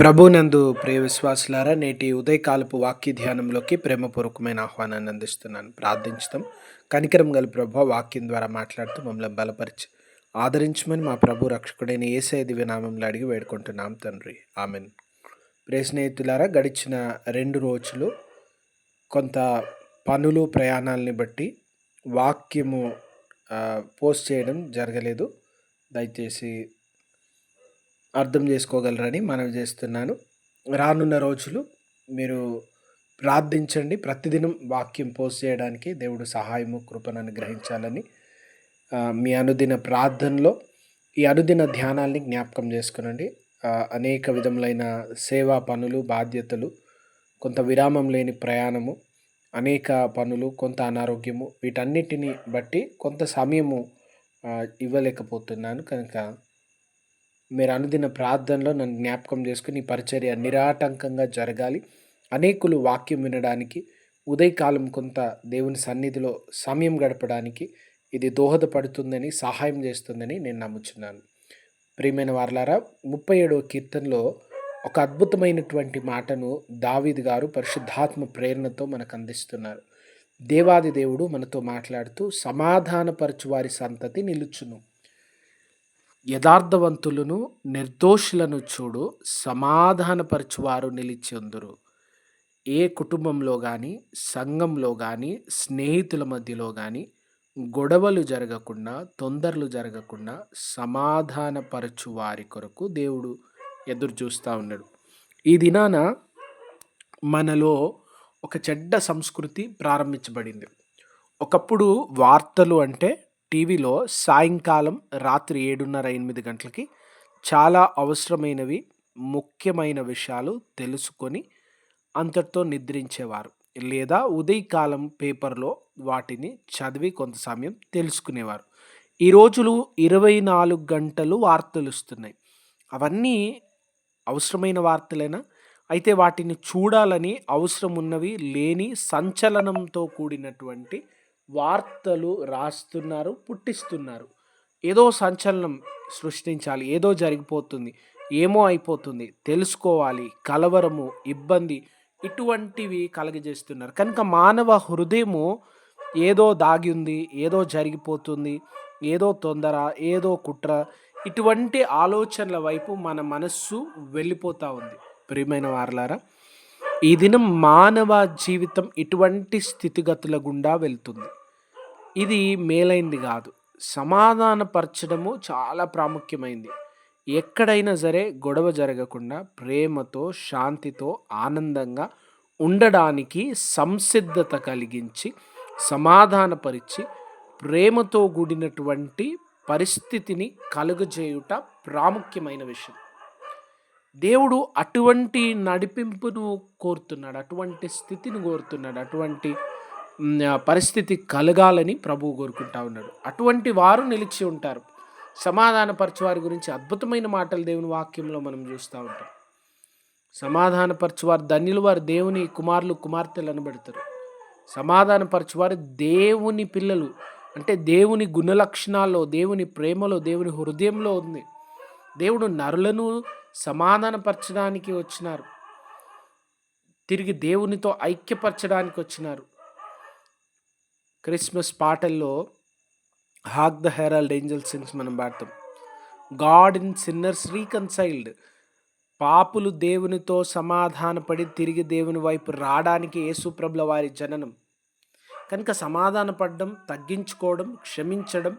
ప్రభునందు ప్రియ విశ్వాసులారా నేటి ఉదయకాలపు వాక్య ధ్యానంలోకి ప్రేమపూర్వకమైన ఆహ్వానాన్ని అందిస్తున్నాను. ప్రార్థించడం కనికరం గల ప్రభు వాక్యం ద్వారా మాట్లాడుతూ మమ్మల్ని బలపరిచి ఆదరించమని మా ప్రభు రక్షకుడైన ఏసై దివ్యనామంలో అడిగి వేడుకుంటున్నాం తండ్రి. ఆమెన్. ప్రియ స్నేహితులారా గడిచిన రెండు రోజులు కొంత పనులు ప్రయాణాలని బట్టి వాక్యము పోస్ట్ చేయడం జరగలేదు. దయచేసి అర్థం చేసుకోగలరని మనవి చేస్తున్నాను. రానున్న రోజులు మీరు ప్రార్థించండి. ప్రతిదినం వాక్యం పోస్ట్ చేయడానికి దేవుడు సహాయము కృపను అనుగ్రహించాలని మీ అనుదిన ప్రార్థనలో ఈ అనుదిన ధ్యానాల్ని జ్ఞాపకం చేసుకునండి. అనేక విధములైన సేవా పనులు బాధ్యతలు కొంత విరామం లేని ప్రయాణము అనేక పనులు కొంత అనారోగ్యము వీటన్నిటిని బట్టి కొంత సమయము ఇవ్వలేకపోతున్నాను. కనుక మీరు అనుదిన ప్రార్థనలో నన్ను జ్ఞాపకం చేసుకుని పరిచర్య నిరాటంకంగా జరగాలి. అనేకులు వాక్యం వినడానికి ఉదయకాలం కొంత దేవుని సన్నిధిలో సమయం గడపడానికి ఇది దోహదపడుతుందని సహాయం చేస్తుందని నేను నమ్ముచున్నాను. ప్రియమైన వార్లారా ముప్పై ఏడవ కీర్తనలో ఒక అద్భుతమైనటువంటి మాటను దావీద్ గారు పరిశుద్ధాత్మ ప్రేరణతో మనకు అందిస్తున్నారు. దేవాది దేవుడు మనతో మాట్లాడుతూ సమాధానపరచు వారి సంతతి నిలుచును. యథార్థవంతులను నిర్దోషులను చూడు సమాధానపరచువారు నిలిచెందురు. ఏ కుటుంబంలో కానీ సంఘంలో కానీ స్నేహితుల మధ్యలో కానీ గొడవలు జరగకుండా తొందరలు జరగకుండా సమాధానపరచు వారి కొరకు దేవుడు ఎదురు చూస్తూ ఉన్నాడు. ఈ దినాన మనలో ఒక చెడ్డ సంస్కృతి ప్రారంభించబడింది. ఒకప్పుడు వార్తలు అంటే టీవీలో సాయంకాలం రాత్రి ఏడున్నర ఎనిమిది గంటలకి చాలా అవసరమైనవి ముఖ్యమైన విషయాలు తెలుసుకొని అంతటితో నిద్రించేవారు. లేదా ఉదయకాలం పేపర్లో వాటిని చదివి కొంత సమయం తెలుసుకునేవారు. ఈ రోజులు ఇరవై నాలుగు గంటలు వార్తలు వస్తున్నాయి. అవన్నీ అవసరమైన వార్తలేనా? అయితే వాటిని చూడాలని అవసరం ఉన్నవి లేని సంచలనంతో కూడినటువంటి వార్తలు రాస్తున్నారు పుట్టిస్తున్నారు. ఏదో సంచలనం సృష్టించాలి ఏదో జరిగిపోతుంది ఏమో అయిపోతుంది తెలుసుకోవాలి కలవరము ఇబ్బంది ఇటువంటివి కలగజేస్తున్నారు. కనుక మానవ హృదయము ఏదో దాగి ఉంది ఏదో జరిగిపోతుంది ఏదో తొందర ఏదో కుట్ర ఇటువంటి ఆలోచనల వైపు మన మనస్సు వెళ్ళిపోతూ ఉంది. ప్రియమైన వారలారా ఈ దినం మానవ జీవితం ఇటువంటి స్థితిగతుల గుండా వెళ్తుంది. ఇది మేలైంది కాదు. సమాధానపరచడము చాలా ప్రాముఖ్యమైంది. ఎక్కడైనా సరే గొడవ జరగకుండా ప్రేమతో శాంతితో ఆనందంగా ఉండడానికి సంసిద్ధత కలిగించి సమాధానపరిచి ప్రేమతో కూడినటువంటి పరిస్థితిని కలుగజేయుట ప్రాముఖ్యమైన విషయం. దేవుడు అటువంటి నడిపింపును కోరుతున్నాడు అటువంటి స్థితిని కోరుతున్నాడు అటువంటి పరిస్థితి కలగాలని ప్రభువు కోరుకుంటా ఉన్నాడు. అటువంటి వారు నిలిచి ఉంటారు. సమాధానపరచువారి గురించి అద్భుతమైన మాటలు దేవుని వాక్యంలో మనం చూస్తూ ఉంటాం. సమాధానపరచువారు ధన్యులు వారు దేవుని కుమారులు కుమార్తెలు అనబడతారు సమాధానపరచువారు దేవుని పిల్లలు అంటే దేవుని గుణలక్షణాల్లో దేవుని ప్రేమలో దేవుని హృదయంలో ఉంది. దేవుడు నరులను సమాధానపరచడానికి వచ్చినారు. తిరిగి దేవునితో ఐక్యపరచడానికి వచ్చినారు క్రిస్మస్ పాటల్లో hark the herald angel sings మనం పాడతాం. God in sinners reconciled. పాపులు దేవునితో సమాధానపడి తిరిగి దేవుని వైపు రావడానికి యేసుప్రభుల వారి జననం. కనుక సమాధానపడడం తగ్గించుకోవడం క్షమించడం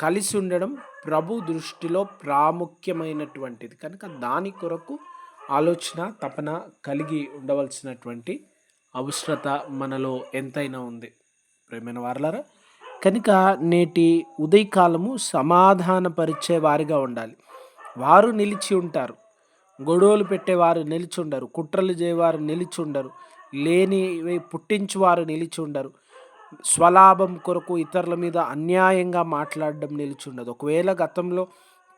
కలిసి ఉండడం ప్రభు దృష్టిలో ప్రాముఖ్యమైనటువంటిది. కనుక దాని కొరకు ఆలోచన తపన కలిగి ఉండవలసినటువంటి అవసరత మనలో ఎంతైనా ఉంది. ప్రేమైన వారలారా కనుక నేటి ఉదయకాలము సమాధానపరిచే వారిగా ఉండాలి. వారు నిలిచి ఉంటారు. గొడవలు పెట్టేవారు నిలిచి ఉండరు. కుట్రలు చేయవారు నిలిచి ఉండరు. లేనివి పుట్టించువారు నిలిచి ఉండరు. స్వలాభం కొరకు ఇతరుల మీద అన్యాయంగా మాట్లాడడం నిలిచి ఉండదు ఒకవేళ గతంలో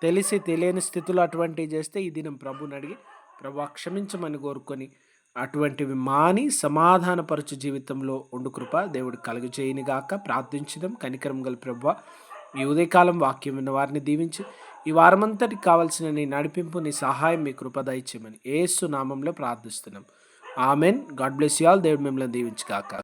తెలిసి తెలియని స్థితిలో అటువంటివి చేస్తే ఈ దినం ప్రభుని అడిగి ప్రభు క్షమించమని కోరుకొని అటువంటివి మాని సమాధానపరచు జీవితంలో ఉండు కృప దేవుడు కలుగు చేయని ప్రార్థించడం కనికరం గల ప్రభు ఈ ఉదయకాలం వాక్యం విన్న వారిని దీవించి ఈ వారమంతటి కావాల్సిన నీ నడిపింపు నీ సహాయం మీ కృప దయచేయమని ఏసు నామంలో ప్రార్థిస్తున్నాం. Amen. God bless you all. దేవుడు మిమ్మల్ని దీవించుగాక